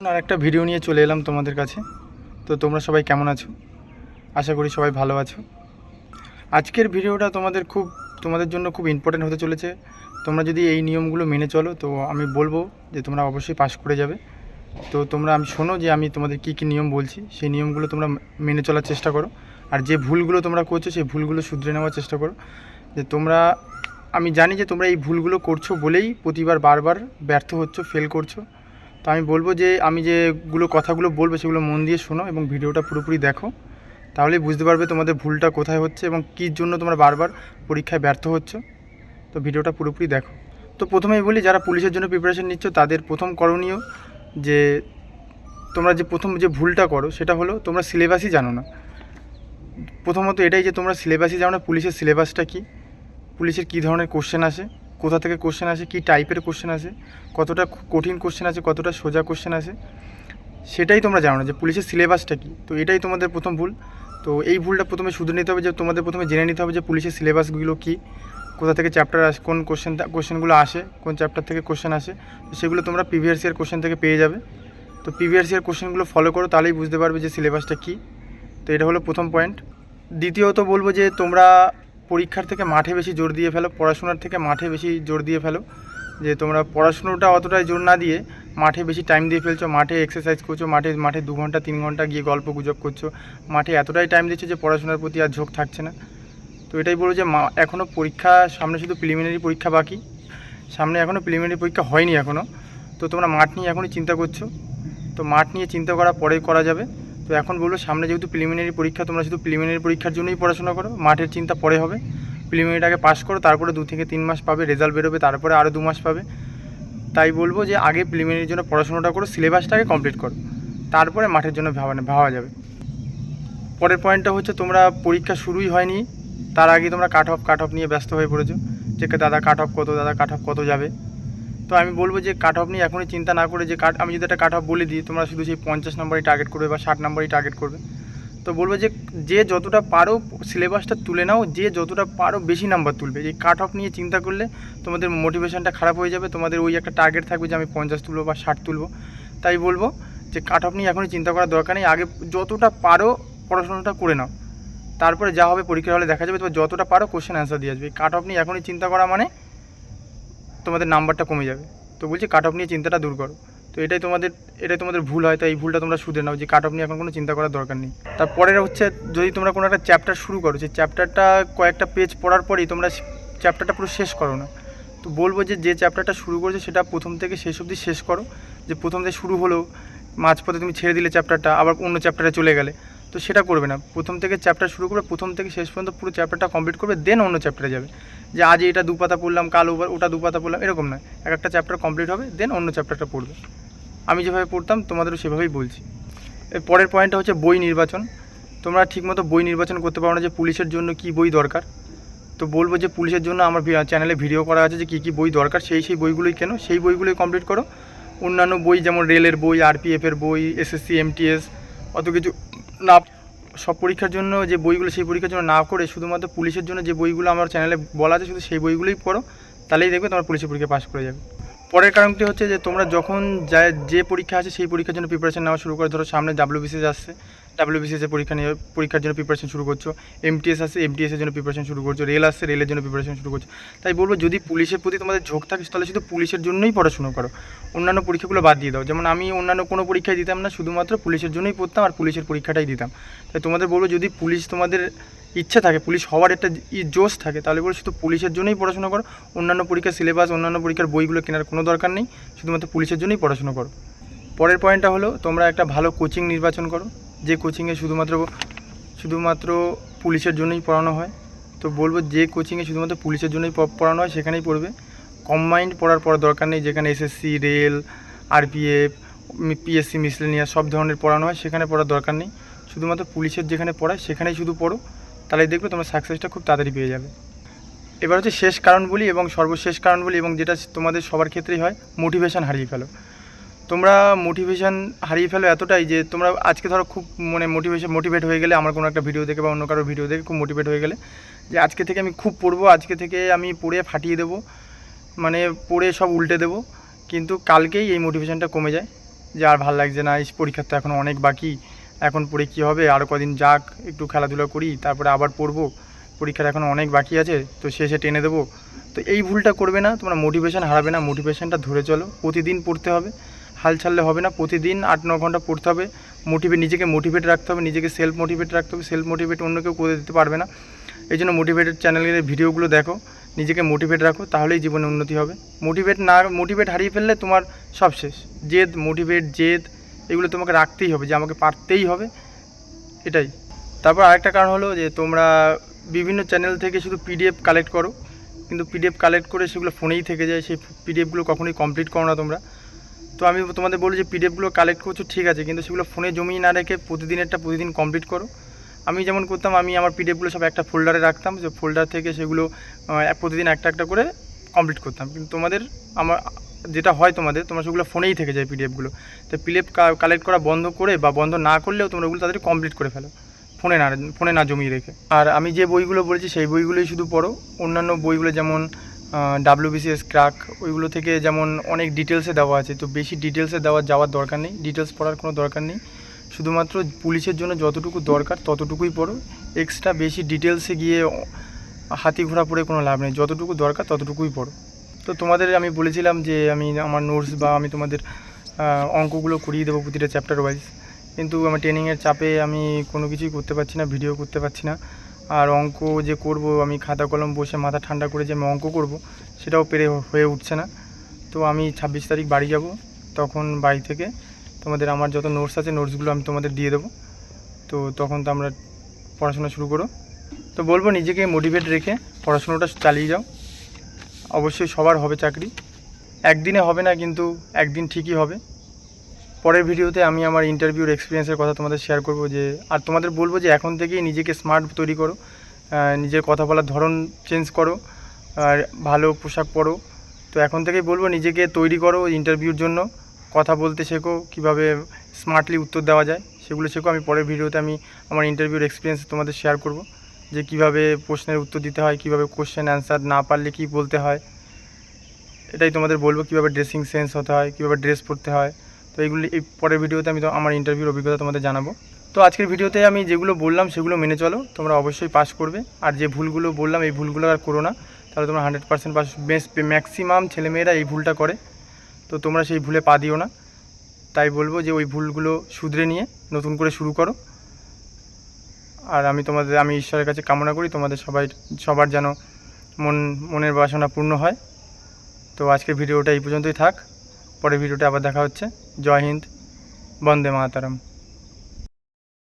আর একটা ভিডিও নিয়ে চলে এলাম তোমাদের কাছে। তো তোমরা সবাই কেমন আছো? আশা করি সবাই ভালো আছো। আজকের ভিডিওটা তোমাদের খুব, তোমাদের জন্য খুব ইম্পর্টেন্ট হতে চলেছে। তোমরা যদি এই নিয়মগুলো মেনে চলো, তো আমি বলব যে তোমরা অবশ্যই পাস করে যাবে। তো তোমরা আমি শোনো যে আমি তোমাদের কী কী নিয়ম বলছি। সেই নিয়মগুলো তোমরা মেনে চলার চেষ্টা করো। আর যে ভুলগুলো তোমরা করছ, সেই ভুলগুলো শুধরে নেওয়ার চেষ্টা করো। যে তোমরা, আমি জানি যে তোমরা এই ভুলগুলো করছ বলেই প্রতিবার বারবার ব্যর্থ হচ্ছ ফেল করছ। তো আমি বলব যে, আমি যেগুলো কথাগুলো বলব সেগুলো মন দিয়ে শোনো এবং ভিডিওটা পুরোপুরি দেখো। তাহলেই বুঝতে পারবে তোমাদের ভুলটা কোথায় হচ্ছে এবং কী জন্য তোমরা বারবার পরীক্ষায় ব্যর্থ হচ্ছ। তো ভিডিওটা পুরোপুরি দেখো। তো প্রথমেই বলি, যারা পুলিশের জন্য প্রিপারেশন নিচ্ছ, তাদের প্রথম করণীয় যে, তোমরা যে প্রথম যে ভুলটা করো, সেটা হলো তোমরা সিলেবাসই জানো না। প্রথমত এটাই যে তোমরা সিলেবাসই জানো না, পুলিশের সিলেবাসটা কী? পুলিশের কী ধরনের কোশ্চেন আসে? কোথা থেকে কোশ্চেন আসে, কী টাইপের কোশ্চেন আসে, কতটা কঠিন কোশ্চেন আছে কতটা সোজা কোশ্চেন আছে সেটাই তোমরা জানো না যে পুলিশের সিলেবাসটা কী। তো এটাই তোমাদের প্রথম ভুল। তো এই ভুলটা প্রথমে শুধরে নিতে হবে যে, তোমাদের প্রথমে জেনে নিতে হবে যে পুলিশের সিলেবাসগুলো কী, কোথা থেকে চ্যাপ্টার আসে, কোন কোশ্চেন কোশ্চেনগুলো আসে, কোন চ্যাপ্টার থেকে কোশ্চেন আসে তো সেগুলো তোমরা প্রিভিয়াস ইয়ার কোশ্চেন থেকে পেয়ে যাবে। তো প্রিভিয়াস ইয়ার কোশ্চেনগুলো ফলো করো, তাহলেই বুঝতে পারবে যে সিলেবাসটা কী। তো এটা হলো প্রথম পয়েন্ট দ্বিতীয়ত বলব যে তোমরা পরীক্ষার থেকে মাঠে বেশি জোর দিয়ে ফেলো, পড়াশোনার থেকে মাঠে বেশি জোর দিয়ে ফেলো। যে তোমরা পড়াশুনোটা অতটাই জোর না দিয়ে মাঠে বেশি টাইম দিয়ে ফেলছো, মাঠে এক্সারসাইজ করছ, মাঠে মাঠে দু ঘণ্টা, তিন ঘণ্টা গিয়ে গল্প গুজব করছ, মাঠে এতটাই টাইম দিচ্ছ যে পড়াশোনার প্রতি আর ঝোঁক থাকছে না। তো এটাই বলব যে এখনও পরীক্ষা, সামনে শুধু প্রিলিমিনারি পরীক্ষা বাকি। সামনে এখনও প্রিলিমিনারি পরীক্ষা হয়নি এখনও তো তোমরা মাঠ নিয়ে এখনই চিন্তা করছ। তো মাঠ নিয়ে চিন্তা করা পরে করা যাবে। তো এখন বলব সামনে যেহেতু প্রিলিমিনারি পরীক্ষা, তোমরা শুধু প্রিলিমিনারি পরীক্ষার জন্যই পড়াশোনা করো, মাঠের চিন্তা পরে হবে। প্রিলিমিনারিটাকে পাস করো, তারপরে দু থেকে তিন মাস পাবে রেজাল্ট বেরোবে, তারপরে আরও দু মাস পাবে। তাই বলব যে, আগে প্রিলিমিনারির জন্য পড়াশোনাটা করো সিলেবাসটাকে কমপ্লিট করো। তারপরে মাঠের জন্য ভাবা ভাবা যাবে। পরের পয়েন্টটা হচ্ছে, তোমরা পরীক্ষা শুরুই হয়নি, তার আগে তোমরা কাট অফ কাট অফ নিয়ে ব্যস্ত হয়ে পড়েছো। যে দাদা কাট অফ কত, দাদা কাট অফ কত যাবে। তো আমি বলব যে কাট অফ নিয়ে এখনই চিন্তা না করে যে কাট আমি যদি একটা কাট অফ বলে দিই, তোমরা শুধু সেই পঞ্চাশ নম্বরই টার্গেট করবে বা ষাট নম্বরই টার্গেট করবে। তো বলব যে যে যতটা পারো সিলেবাসটা তুলে নাও, যে যতটা পারো বেশি নাম্বার তুলবে। এই কাট অফ নিয়ে চিন্তা করলে তোমাদের মোটিভেশনটা খারাপ হয়ে যাবে, তোমাদের ওই একটা টার্গেট থাকবে যে আমি পঞ্চাশ তুলবো বা ষাট তুলবো। তাই বলব যে কাট অফ নিয়ে এখনই চিন্তা করার দরকার নেই, আগে যতটা পারো পড়াশোনাটা করে নাও। তারপরে যা হবে পরীক্ষার হলে দেখা যাবে, তোমার যতটা পারো কোশ্চেন অ্যান্সার দিয়ে আসবে। কাট অফ নিয়ে এখনই চিন্তা করা মানে তোমাদের নাম্বারটা কমে যাবে। তো বলছি কাট অফ নিয়ে চিন্তাটা দূর করো। তো এটাই তোমাদের এটাই তোমাদের ভুল হয় তো এই ভুলটা তোমরা শুধরে নাও যে কাট অফ নিয়ে এখন কোনো চিন্তা করার দরকার নেই। তারপরে হচ্ছে যদি তোমরা কোনো একটা চ্যাপ্টার শুরু করো, যে চ্যাপ্টারটা কয়েকটা পেজ পড়ার পরেই তোমরা চ্যাপ্টারটা পুরো শেষ করো না। তো বলব যে যে চ্যাপ্টারটা শুরু করেছ সেটা প্রথম থেকে শেষ অবধি শেষ করো। যে প্রথম থেকে শুরু হলো, মাঝপথে তুমি ছেড়ে দিলে চ্যাপ্টারটা আবার অন্য চ্যাপ্টারে চলে গেলে। তো সেটা করবে না। প্রথম থেকে চ্যাপ্টার শুরু করবে, প্রথম থেকে শেষ পর্যন্ত পুরো চ্যাপ্টারটা কমপ্লিট করবে দেন অন্য চ্যাপ্টারে যাবে। যে আজ এটা দু পাতা পড়লাম, কাল ওটা দু পাতা পড়লাম, এরকম নয়। এক একটা চ্যাপ্টার কমপ্লিট হবে দেন অন্য চ্যাপ্টারটা পড়বে। আমি যেভাবে পড়তাম, তোমাদেরও সেভাবেই বলছি। এর পরের পয়েন্টটা হচ্ছে বই নির্বাচন। তোমরা ঠিকমতো বই নির্বাচন করতে পারো না যে পুলিশের জন্য কী বই দরকার। তো বলব যে পুলিশের জন্য আমার চ্যানেলে ভিডিও করা আছে যে কী কী বই দরকার, সেই সেই বইগুলোই কেন। সেই বইগুলোই কমপ্লিট করো। অন্যান্য বই যেমন রেলের বই আরপিএফের বই এসএসসি এমটিএস অত কিছু না, সব পরীক্ষার জন্য যে বইগুলো, সেই পরীক্ষার জন্য না করে শুধুমাত্র পুলিশের জন্য যে বইগুলো আমার চ্যানেলে বলা আছে, শুধু সেই বইগুলোই পড়ো, তাহলেই দেখবে তোমার পুলিশের পরীক্ষা পাস করে যাবে। পরের কারণটি হচ্ছে যে তোমরা যখন যা যে পরীক্ষা আছে সেই পরীক্ষার জন্য প্রিপারেশন নেওয়া শুরু করে। ধরো সামনে ডাব্লিউবিসিএস আসছে। ডাব্লিউবিসিএস এর পরীক্ষা নিয়ে, পরীক্ষার জন্য প্রিপারেশন শুরু করছ। এমটিএস আসছে এমটিএস এর জন্য প্রিপারেশন শুরু করছ। রেল আসছে, রেলের জন্য প্রিপারেশন শুরু করছ। তাই বলব, যদি পুলিশের প্রতি তোমাদের ঝোঁক থাকে, তাহলে শুধু পুলিশের জন্যই পড়াশুনো করো। অন্যান্য পরীক্ষাগুলো বাদ দিয়ে দাও। যেমন আমি অন্যান্য কোনো পরীক্ষায় দিতাম না, শুধুমাত্র পুলিশের জন্যই পড়তাম আর পুলিশের পরীক্ষাটাই দিতাম। তাই তোমাদের বলব, যদি পুলিশ তোমাদের ইচ্ছা থাকে, পুলিশ হওয়ার একটা জোশ থাকে, তাহলে বলে শুধু পুলিশের জন্যই পড়াশোনা করো। অন্যান্য পরীক্ষার সিলেবাস অন্যান্য পরীক্ষার বইগুলো কেনার কোনো দরকার নেই, শুধুমাত্র পুলিশের জন্যই পড়াশোনা করো। পরের পয়েন্টটা হলো, তোমরা একটা ভালো কোচিং নির্বাচন করো, যে কোচিংয়ে শুধুমাত্র শুধুমাত্র পুলিশের জন্যই পড়ানো হয়। তো বলব, যে কোচিংয়ে শুধুমাত্র পুলিশের জন্যই পড়ানো হয়, সেখানেই পড়বে। কম্বাইন্ড পড়ার পর দরকার নেই, যেখানে SSC rail RPF PSC miscellaneous সব ধরনের পড়ানো হয়, সেখানে পড়ার দরকার নেই। শুধুমাত্র পুলিশের যেখানে পড়ায়, সেখানেই শুধু পড়ো। তাহলে দেখবে তোমার সাকসেসটা খুব তাড়াতাড়ি পেয়ে যাবে। এবার হচ্ছে শেষ কারণ বলি এবং সর্বশেষ কারণ বলি এবং যেটা তোমাদের সবার ক্ষেত্রেই হয় মোটিভেশন হারিয়ে ফেলো। তোমরা মোটিভেশন হারিয়ে ফেলো এতটাই যে তোমরা আজকে ধরো খুব মানে মোটিভেশন মোটিভেট হয়ে গেলে, আমার কোনো একটা ভিডিও দেখে বা অন্য কারও ভিডিও দেখে খুব মোটিভেট হয়ে গেলে, যে আজকে থেকে আমি খুব পড়ব, আজকে থেকে আমি পড়ে ফাটিয়ে দেবো মানে পড়ে সব উল্টে দেবো, কিন্তু কালকেই এই মোটিভেশনটা কমে যায়। যে আর ভালো লাগছে না, এই পরীক্ষার তো এখন অনেক বাকি। এখন পড়ে কী হবে আরও কদিন যাক, একটু খেলাধুলা করি, তারপরে আবার পড়ব। পরীক্ষার এখন অনেক বাকি আছে, তো শেষে টেনে দেবো। তো এই ভুলটা করবে না, তোমরা মোটিভেশন হারাবে না মোটিভেশনটা ধরে চলো। প্রতিদিন পড়তে হবে, হাল ছাড়লে হবে না, প্রতিদিন আট, ন ঘণ্টা পড়তে হবে। মোটিভেট নিজেকে মোটিভেট রাখতে হবে, নিজেকে সেলফ মোটিভেট রাখতে হবে সেলফ মোটিভেট অন্য কেউ করে দিতে পারবে না। এই জন্য মোটিভেটেড চ্যানেলের ভিডিওগুলো দেখো, নিজেকে মোটিভেট রাখো, তাহলেই জীবনে উন্নতি হবে। মোটিভেট না মোটিভেট হারিয়ে ফেললে তোমার সব শেষ। জেদ মোটিভেট জেদ এগুলো তোমাকে রাখতেই হবে, যে আমাকে পারতেই হবে। এটাই। তারপর আরেকটা কারণ হলো যে তোমরা বিভিন্ন চ্যানেল থেকে শুধু পিডিএফ কালেক্ট করো, কিন্তু পিডিএফ কালেক্ট করে সেগুলো ফোনেই থেকে যায়, সেই পিডিএফগুলো কখনোই কমপ্লিট করো না তোমরা। তো আমি তোমাদের বলি যে পিডিএফগুলো কালেক্ট করছ, ঠিক আছে, কিন্তু সেগুলো ফোনে জমিয়ে না রেখে প্রতিদিনেরটা প্রতিদিন কমপ্লিট করো। আমি যেমন করতাম, আমি আমার পিডিএফগুলো সব একটা ফোল্ডারে রাখতাম, যে ফোল্ডার থেকে সেগুলো প্রতিদিন একটা একটা করে কমপ্লিট করতাম। কিন্তু তোমাদের আমার যেটা হয় তোমাদের, তোমার সেগুলো ফোনেই থেকে যায় পিডিএফগুলো তো পিডিএফ কালেক্ট করা বন্ধ করে বা বন্ধ না করলেও তোমরা ওগুলো তাদের কমপ্লিট করে ফেলো। ফোনে না ফোনে না জমিয়ে রেখে। আর আমি যে বইগুলো বলেছি সেই বইগুলোই শুধু পড়ো। অন্যান্য বইগুলো যেমন ডাব্লিউবিসিএস ক্রাক ওইগুলো থেকে যেমন অনেক ডিটেলসে দেওয়া আছে। তো বেশি ডিটেলসে দেওয়া যাওয়ার দরকার নেই। ডিটেলস পড়ার কোনো দরকার নেই। শুধুমাত্র পুলিশের জন্য যতটুকু দরকার ততটুকুই পড়ো। এক্সট্রা বেশি ডিটেলসে গিয়ে হাতি ঘোড়া পড়ে কোনো লাভ নেই। যতটুকু দরকার ততটুকুই পড়ো। তো তোমাদের আমি বলেছিলাম যে আমি আমার নোটস বা আমি তোমাদের অঙ্কগুলো করিয়ে দেবো প্রতিটা চ্যাপ্টার ওয়াইজ কিন্তু আমার ট্রেনিংয়ের চাপে আমি কোনো কিছুই করতে পারছি না ভিডিও করতে পারছি না। আর অঙ্ক যে করব, আমি খাতা কলম বসে মাথা ঠান্ডা করে যে আমি অঙ্ক করব, সেটাও পেরে হয়ে উঠছে না। তো আমি ছাব্বিশ তারিখ বাড়ি যাব, তখন বাড়ি থেকে তোমাদের আমার যত নোটস আছে নোটসগুলো আমি তোমাদের দিয়ে দেবো। তো তখন তো আমরা পড়াশোনা শুরু করো। তো বলব নিজেকে মোটিভেট রেখে পড়াশোনাটা চালিয়ে যাও। অবশ্যই সবার হবে চাকরি। একদিনে হবে না, কিন্তু একদিন ঠিকই হবে। পরের ভিডিওতে আমি আমার ইন্টারভিউর এক্সপিরিয়েন্সের কথা তোমাদের শেয়ার করব যে, আর তোমাদের বলব যে, এখন থেকেই নিজেকে স্মার্ট তৈরি করো। নিজের কথা বলার ধরন চেঞ্জ করো। আর ভালো পোশাক পরো। তো এখন থেকেই বলব, নিজেকে তৈরি করো ইন্টারভিউর জন্য। কথা বলতে শেখো, কীভাবে স্মার্টলি উত্তর দেওয়া যায়, সেগুলো শেখো। আমি পরের ভিডিওতে আমি আমার ইন্টারভিউর এক্সপিরিয়েন্স তোমাদের শেয়ার করব। যে কীভাবে প্রশ্নের উত্তর দিতে হয়, কীভাবে কোশ্চেন অ্যান্সার না পারলে কী বলতে হয়, এটাই তোমাদের বলব, কীভাবে ড্রেসিং সেন্স হতে হয়, কীভাবে ড্রেস পরতে হয়। তো এইগুলি এই পরের ভিডিওতে আমি তো আমার ইন্টারভিউর অভিজ্ঞতা তোমাদের জানাব। তো আজকের ভিডিওতে আমি যেগুলো বললাম, সেগুলো মেনে চলো, তোমরা অবশ্যই পাস করবে। আর যে ভুলগুলো বললাম, এই ভুলগুলো আর করো না। তাহলে তোমরা হান্ড্রেড পার্সেন্ট পাস বেশ ম্যাক্সিমাম ছেলেমেয়েরা এই ভুলটা করে। তো তোমরা সেই ভুলে পা দিও না। তাই বলব যে ওই ভুলগুলো শুধরে নিয়ে নতুন করে শুরু করো। আর আমি তোমাদের, আমি ঈশ্বরের কাছে কামনা করি তোমাদের সবাই, সবার যেন মন, মনের বাসনা পূর্ণ হয়। তো আজকের ভিডিওটা এই পর্যন্তই থাক। পরের ভিডিওটা আবার দেখা হচ্ছে। জয় হিন্দ। বন্দে মাতারাম।